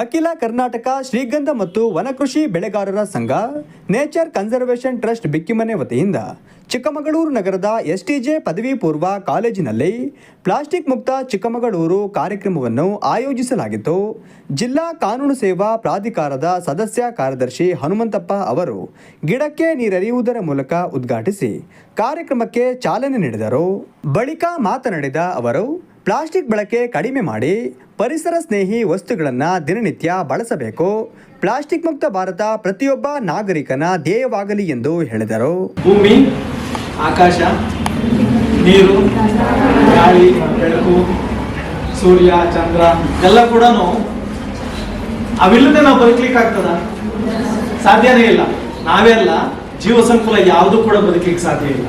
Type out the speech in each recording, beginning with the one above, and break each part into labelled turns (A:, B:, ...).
A: ಅಖಿಲ ಕರ್ನಾಟಕ ಶ್ರೀಗಂಧ ಮತ್ತು ವನಕೃಷಿ ಬೆಳೆಗಾರರ ಸಂಘ, ನೇಚರ್ ಕನ್ಸರ್ವೇಷನ್ ಟ್ರಸ್ಟ್ ಬಿಕ್ಕಿಮನೆ ವತಿಯಿಂದ ಚಿಕ್ಕಮಗಳೂರು ನಗರದ ಎಸ್ಟಿಜೆ ಪದವಿ ಪೂರ್ವ ಕಾಲೇಜಿನಲ್ಲಿ ಪ್ಲಾಸ್ಟಿಕ್ ಮುಕ್ತ ಚಿಕ್ಕಮಗಳೂರು ಕಾರ್ಯಕ್ರಮವನ್ನು ಆಯೋಜಿಸಲಾಗಿತ್ತು. ಜಿಲ್ಲಾ ಕಾನೂನು ಸೇವಾ ಪ್ರಾಧಿಕಾರದ ಸದಸ್ಯ ಕಾರ್ಯದರ್ಶಿ ಹನುಮಂತಪ್ಪ ಅವರು ಗಿಡಕ್ಕೆ ನೀರೆರೆಯುವುದರ ಮೂಲಕ ಉದ್ಘಾಟಿಸಿ ಕಾರ್ಯಕ್ರಮಕ್ಕೆ ಚಾಲನೆ ನೀಡಿದರು. ಬಳಿಕ ಮಾತನಾಡಿದ ಅವರು, ಪ್ಲಾಸ್ಟಿಕ್ ಬಳಕೆ ಕಡಿಮೆ ಮಾಡಿ ಪರಿಸರ ಸ್ನೇಹಿ ವಸ್ತುಗಳನ್ನು ದಿನನಿತ್ಯ ಬಳಸಬೇಕು. ಪ್ಲಾಸ್ಟಿಕ್ ಮುಕ್ತ ಭಾರತ ಪ್ರತಿಯೊಬ್ಬ ನಾಗರಿಕನ ಧ್ಯೇಯವಾಗಲಿ ಎಂದು ಹೇಳಿದರು.
B: ಭೂಮಿ, ಆಕಾಶ, ನೀರು, ಗಾಳಿ, ಬೆಳಕು, ಸೂರ್ಯ, ಚಂದ್ರ ಎಲ್ಲ ಕೂಡ ಅವಿಲ್ಲದೆ ನಾವು ಬದುಕಲಿಕ್ಕೆ ಆಗ್ತದ ಸಾಧ್ಯನೇ ಇಲ್ಲ. ನಾವೇ ಅಲ್ಲ ಜೀವ ಸಂಕುಲ ಯಾವುದು ಕೂಡ ಬದುಕಲಿಕ್ಕೆ ಸಾಧ್ಯ ಇಲ್ಲ.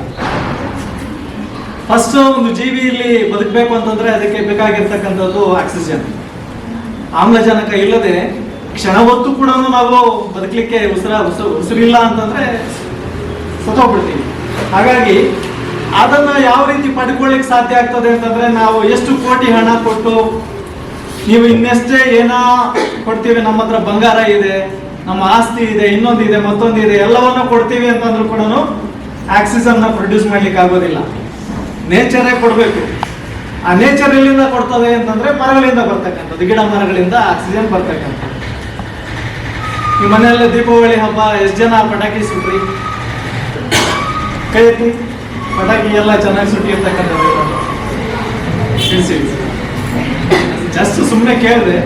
B: ಫಸ್ಟ್ ಒಂದು ಜೀವಿಯಲ್ಲಿ ಬದುಕಬೇಕು ಅಂತಂದ್ರೆ ಅದಕ್ಕೆ ಬೇಕಾಗಿರ್ತಕ್ಕಂಥದ್ದು ಆಕ್ಸಿಜನ್. ಆಮ್ಲಜನಕ ಇಲ್ಲದೆ ಕ್ಷಣ ಹೊತ್ತು ಕೂಡ ನಾವು ಬದುಕಲಿಕ್ಕೆ ಉಸಿರ ಉಸಿರು ಉಸಿರಿಲ್ಲ ಅಂತಂದ್ರೆ ಸತ್ತೋಗ್ಬಿಡ್ತೀವಿ. ಹಾಗಾಗಿ ಅದನ್ನ ಯಾವ ರೀತಿ ಪಡ್ಕೊಳ್ಳಿಕ್ಕೆ ಸಾಧ್ಯ ಆಗ್ತದೆ ಅಂತಂದ್ರೆ ನಾವು ಎಷ್ಟು ಕೋಟಿ ಹಣ ಕೊಟ್ಟು ನೀವು ಇನ್ನೆಷ್ಟೇ ಏನೋ ಕೊಡ್ತೀವಿ, ನಮ್ಮ ಹತ್ರ ಬಂಗಾರ ಇದೆ, ನಮ್ಮ ಆಸ್ತಿ ಇದೆ, ಇನ್ನೊಂದಿದೆ, ಮತ್ತೊಂದಿದೆ, ಎಲ್ಲವನ್ನ ಕೊಡ್ತೀವಿ ಅಂತಂದ್ರೂ ಕೂಡ ಆಕ್ಸಿಜನ್ನ ಪ್ರೊಡ್ಯೂಸ್ ಮಾಡ್ಲಿಕ್ಕೆ ಆಗೋದಿಲ್ಲ. ನೇಚರೇ ಕೊಡಬೇಕು. ಆ ನೇಚರ್ ಎಲ್ಲಿಂದ ಕೊಡ್ತದೆ ಅಂತಂದ್ರೆ ಮರಗಳಿಂದ ಬರ್ತಕ್ಕಂಥದ್ದು, ಗಿಡ ಮರಗಳಿಂದ ಆಕ್ಸಿಜನ್ ಬರ್ತಕ್ಕಂಥದ್ದು. ನಿಮ್ಮ ಮನೆಯಲ್ಲಿ ದೀಪಾವಳಿ ಹಬ್ಬ, ಎಷ್ಟು ಜನ ಪಟಾಕಿ ಸುಟ್ರಿ? ಕೈ ಪಟಾಕಿ ಎಲ್ಲ ಚೆನ್ನಾಗಿ ಸುಟ್ಟಿರ್ತಕ್ಕಂಥದ್ದು ಜಸ್ಟ್ ಸುಮ್ಮನೆ ಕೇಳಿದೆ.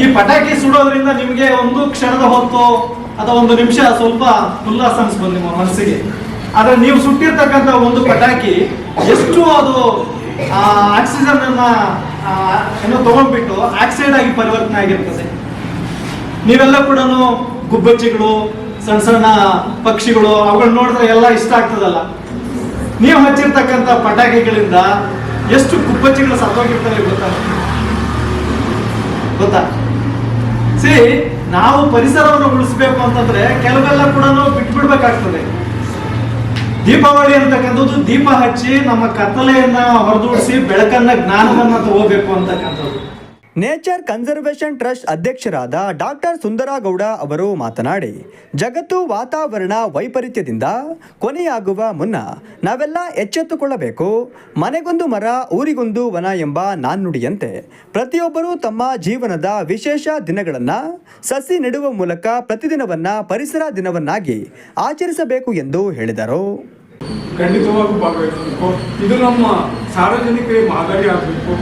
B: ಈ ಪಟಾಕಿ ಸುಡೋದ್ರಿಂದ ನಿಮಗೆ ಒಂದು ಕ್ಷಣದ ಹೊತ್ತು ಅಥವಾ ಒಂದು ನಿಮಿಷ ಸ್ವಲ್ಪ ಉಲ್ಲಾಸ ಅನ್ಸ್ಬೋದು ನಿಮ್ಮ ಮನಸ್ಸಿಗೆ. ಆದ್ರೆ ನೀವು ಸುಟ್ಟಿರ್ತಕ್ಕಂಥ ಒಂದು ಪಟಾಕಿ ಎಷ್ಟು ಅದು ಆಕ್ಸಿಜನ್ ಏನೋ ತಗೊಂಡ್ಬಿಟ್ಟು ಆಕ್ಸೈಡ್ ಆಗಿ ಪರಿವರ್ತನೆ ಆಗಿರ್ತದೆ. ನೀವೆಲ್ಲ ಕೂಡ ಗುಬ್ಬಚ್ಚಿಗಳು, ಸಣ್ಣ ಸಣ್ಣ ಪಕ್ಷಿಗಳು, ಅವುಗಳು ನೋಡಿದ್ರೆ ಎಲ್ಲ ಇಷ್ಟ ಆಗ್ತದಲ್ಲ. ನೀವು ಹಚ್ಚಿರ್ತಕ್ಕಂಥ ಪಟಾಕಿಗಳಿಂದ ಎಷ್ಟು ಗುಬ್ಬಚ್ಚಿಗಳು ಸತ್ತೋಗಿರ್ತವೆ ಗೊತ್ತಾ? ಗೊತ್ತಾ? ಸಿ ನಾವು ಪರಿಸರವನ್ನು ಉಳಿಸ್ಬೇಕು ಅಂತಂದ್ರೆ ಕೆಲವೆಲ್ಲ ಕೂಡ ಬಿಟ್ಬಿಡ್ಬೇಕಾಗ್ತದೆ. ದೀಪಾವಳಿ ಅಂತಕ್ಕಂಥದ್ದು ದೀಪ ಹಚ್ಚಿ ನಮ್ಮ ಕತ್ತಲೆಯನ್ನ ಹೊರದೂಡಿಸಿ ಬೆಳಕನ್ನ ಜ್ಞಾನವನ್ನ ತಗೋಬೇಕು ಅಂತಕ್ಕಂಥದ್ದು.
A: ನೇಚರ್ ಕನ್ಸರ್ವೇಷನ್ ಟ್ರಸ್ಟ್ ಅಧ್ಯಕ್ಷರಾದ ಡಾಕ್ಟರ್ ಸುಂದರಗೌಡ ಅವರು ಮಾತನಾಡಿ, ಜಗತ್ತು ವಾತಾವರಣ ವೈಪರೀತ್ಯದಿಂದ ಕೊನೆಯಾಗುವ ಮುನ್ನ ನಾವೆಲ್ಲ ಎಚ್ಚೆತ್ತುಕೊಳ್ಳಬೇಕು. ಮನೆಗೊಂದು ಮರ, ಊರಿಗೊಂದು ವನ ಎಂಬ ನಾನ್ನುಡಿಯಂತೆ ಪ್ರತಿಯೊಬ್ಬರೂ ತಮ್ಮ ಜೀವನದ ವಿಶೇಷ ದಿನಗಳನ್ನು ಸಸಿ ನೆಡುವ ಮೂಲಕ ಪ್ರತಿದಿನವನ್ನ ಪರಿಸರ ದಿನವನ್ನಾಗಿ ಆಚರಿಸಬೇಕು ಎಂದು ಹೇಳಿದರು.
C: ಖಂಡಿತವಾಗೂ ಭಾಗವಹಿಸಬೇಕು. ಇದು ನಮ್ಮ ಸಾರ್ವಜನಿಕರಿಗೆ ಮಾದರಿ ಆಗಬೇಕು.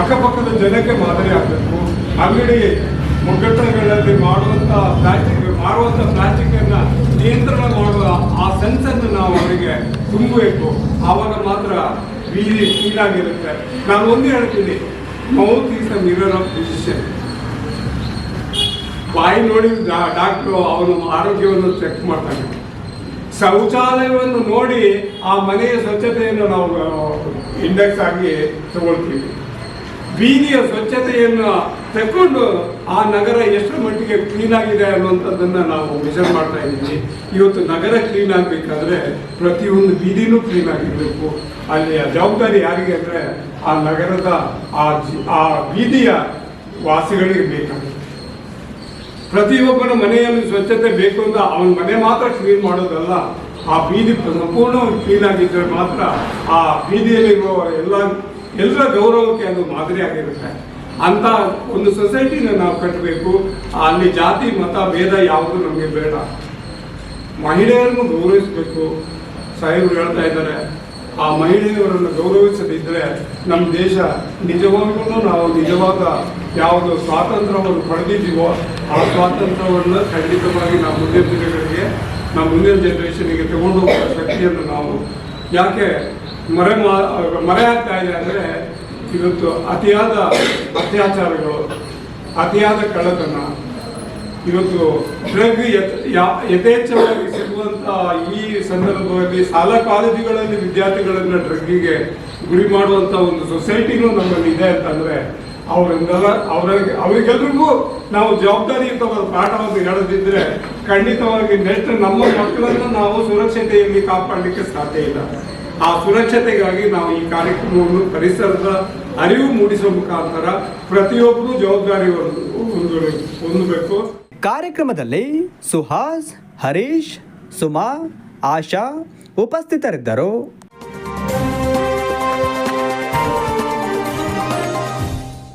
C: ಅಕ್ಕಪಕ್ಕದ ಜನಕ್ಕೆ ಮಾದರಿ ಆಗಬೇಕು. ಅಂಗಡಿ ಮುಗ್ಗಟ್ಟುಗಳಲ್ಲಿ ಮಾಡುವಂಥ ಪ್ಲಾಸ್ಟಿಕ್ ಮಾರುವಂಥ ಪ್ಲಾಸ್ಟಿಕ್ಕನ್ನು ನಿಯಂತ್ರಣ ಮಾಡುವ ಆ ಸೆನ್ಸನ್ನು ನಾವು ಅವರಿಗೆ ತುಂಬಬೇಕು. ಆವಾಗ ಮಾತ್ರ ಬೀದಿ ಕ್ಲೀನಾಗಿರುತ್ತೆ ನಾನು ಒಂದು ಹೇಳ್ತೀನಿ. Mouth is a mirror of decision ಬಾಯಿ ನೋಡಿ ಡಾಕ್ಟ್ರು ಅವನ ಆರೋಗ್ಯವನ್ನು ಚೆಕ್ ಮಾಡ್ತಾನೆ ಶೌಚಾಲಯವನ್ನು ನೋಡಿ ಆ ಮನೆಯ ಸ್ವಚ್ಛತೆಯನ್ನು ನಾವು ಇಂಡೆಕ್ಸ್ ಆಗಿ ತಗೊಳ್ತೀವಿ. ಬೀದಿಯ ಸ್ವಚ್ಛತೆಯನ್ನು ತಕೊಂಡು ಆ ನಗರ ಎಷ್ಟು ಮಟ್ಟಿಗೆ ಕ್ಲೀನ್ ಆಗಿದೆ ಅನ್ನುವಂಥದ್ದನ್ನು ನಾವು ಮೆಷರ್ ಮಾಡ್ತಾ ಇದ್ದೀವಿ. ಇವತ್ತು ನಗರ ಕ್ಲೀನ್ ಆಗಬೇಕಾದ್ರೆ ಪ್ರತಿಯೊಂದು ಬೀದಿನೂ ಕ್ಲೀನ್ ಆಗಿರಬೇಕು. ಅಲ್ಲಿಯ ಜವಾಬ್ದಾರಿ ಯಾರಿಗೆ ಅಂದರೆ ಆ ನಗರದ ಆ ಬೀದಿಯ ವಾಸಿಗಳಿಗೆ ಬೇಕಾಗುತ್ತೆ. ಪ್ರತಿಯೊಬ್ಬನ ಮನೆಯಲ್ಲಿ ಸ್ವಚ್ಛತೆ ಬೇಕು ಅಂತ ಅವನ ಮನೆ ಮಾತ್ರ ಕ್ಲೀನ್ ಮಾಡೋದಲ್ಲ, ಆ ಬೀದಿ ಸಂಪೂರ್ಣವಾಗಿ ಕ್ಲೀನ್ ಆಗಿದ್ದರೆ ಮಾತ್ರ ಆ ಬೀದಿಯಲ್ಲಿರುವ ಎಲ್ಲ ಎಲ್ಲರ ಗೌರವಕ್ಕೆ ಅದು ಮಾದರಿ ಆಗಿರುತ್ತೆ. ಅಂತ ಒಂದು ಸೊಸೈಟಿನ ನಾವು ಕಟ್ಟಬೇಕು. ಅಲ್ಲಿ ಜಾತಿ, ಮತ, ಭೇದ ಯಾವುದು ನಮಗೆ ಬೇಡ. ಮಹಿಳೆಯರನ್ನು ಗೌರವಿಸಬೇಕು. ಸಾಹೇಬರು ಹೇಳ್ತಾ ಇದ್ದಾರೆ ಆ ಮಹಿಳೆಯರನ್ನು ಗೌರವಿಸದಿದ್ದರೆ ನಮ್ಮ ದೇಶ ನಿಜವಾಗ್ಲೂ ನಾವು ನಿಜವಾದ ಯಾವುದು ಸ್ವಾತಂತ್ರ್ಯವನ್ನು ಪಡೆದಿದ್ದೀವೋ ಆ ಸ್ವಾತಂತ್ರ್ಯವನ್ನು ಖಂಡಿತವಾಗಿ ನಾವು ಮುಂದಿನ ದಿನಗಳಿಗೆ, ನಮ್ಮ ಮುಂದಿನ ಜನರೇಷನ್ಗೆ ತಗೊಂಡು ಹೋಗುವ ಶಕ್ತಿಯನ್ನು ನಾವು ಯಾಕೆ ಮರೆ ಮಾ- ಮರೆ ಆಗ್ತಾ ಇದೆ ಅಂದರೆ ಇವತ್ತು ಅತಿಯಾದ ಅತ್ಯಾಚಾರಗಳು, ಅತಿಯಾದ ಕಳ್ಳತನ ಇವತ್ತು ಡ್ರಗ್ ಯಥೇಚ್ಛವಾಗಿ ಸಿಗುವಂತ ಈ ಸಂದರ್ಭದಲ್ಲಿ ಶಾಲಾ ಕಾಲೇಜುಗಳಲ್ಲಿ ವಿದ್ಯಾರ್ಥಿಗಳನ್ನ ಡ್ರಗ್ಗಿಗೆ ಗುರಿ ಮಾಡುವಂತ ಒಂದು ಸೊಸೈಟಿನೂ ನಮ್ಮಲ್ಲಿ ಇದೆ ಅಂತಂದ್ರೆ ಅವರಿಂದೆಲ್ಲ ಅವರಿಗೆ ಅವರಿಗೆಲ್ರಿಗೂ ನಾವು ಜವಾಬ್ದಾರಿಯುತವಾದ ಪಾಠವನ್ನು ಹೇಳದಿದ್ರೆ ಖಂಡಿತವಾಗಿ ನೆಕ್ಸ್ಟ್ ನಮ್ಮ ಮಕ್ಕಳನ್ನು ನಾವು ಸುರಕ್ಷತೆಯಲ್ಲಿ ಕಾಪಾಡಲಿಕ್ಕೆ ಸಾಧ್ಯ ಇಲ್ಲ. ಆ ಸುರಕ್ಷತೆಗಾಗಿ ನಾವು ಈ ಕಾರ್ಯಕ್ರಮವನ್ನು ಪರಿಸರದ ಅರಿವು ಮೂಡಿಸುವ ಮುಖಾಂತರ ಪ್ರತಿಯೊಬ್ಬರು ಜವಾಬ್ದಾರಿ ಹೊಂದಬೇಕು.
A: ಕಾರ್ಯಕ್ರಮದಲ್ಲಿ ಸುಹಾಸ್ ಹರೀಶ್ ಸುಮಾ ಆಶಾ ಉಪಸ್ಥಿತರಿದ್ದರು.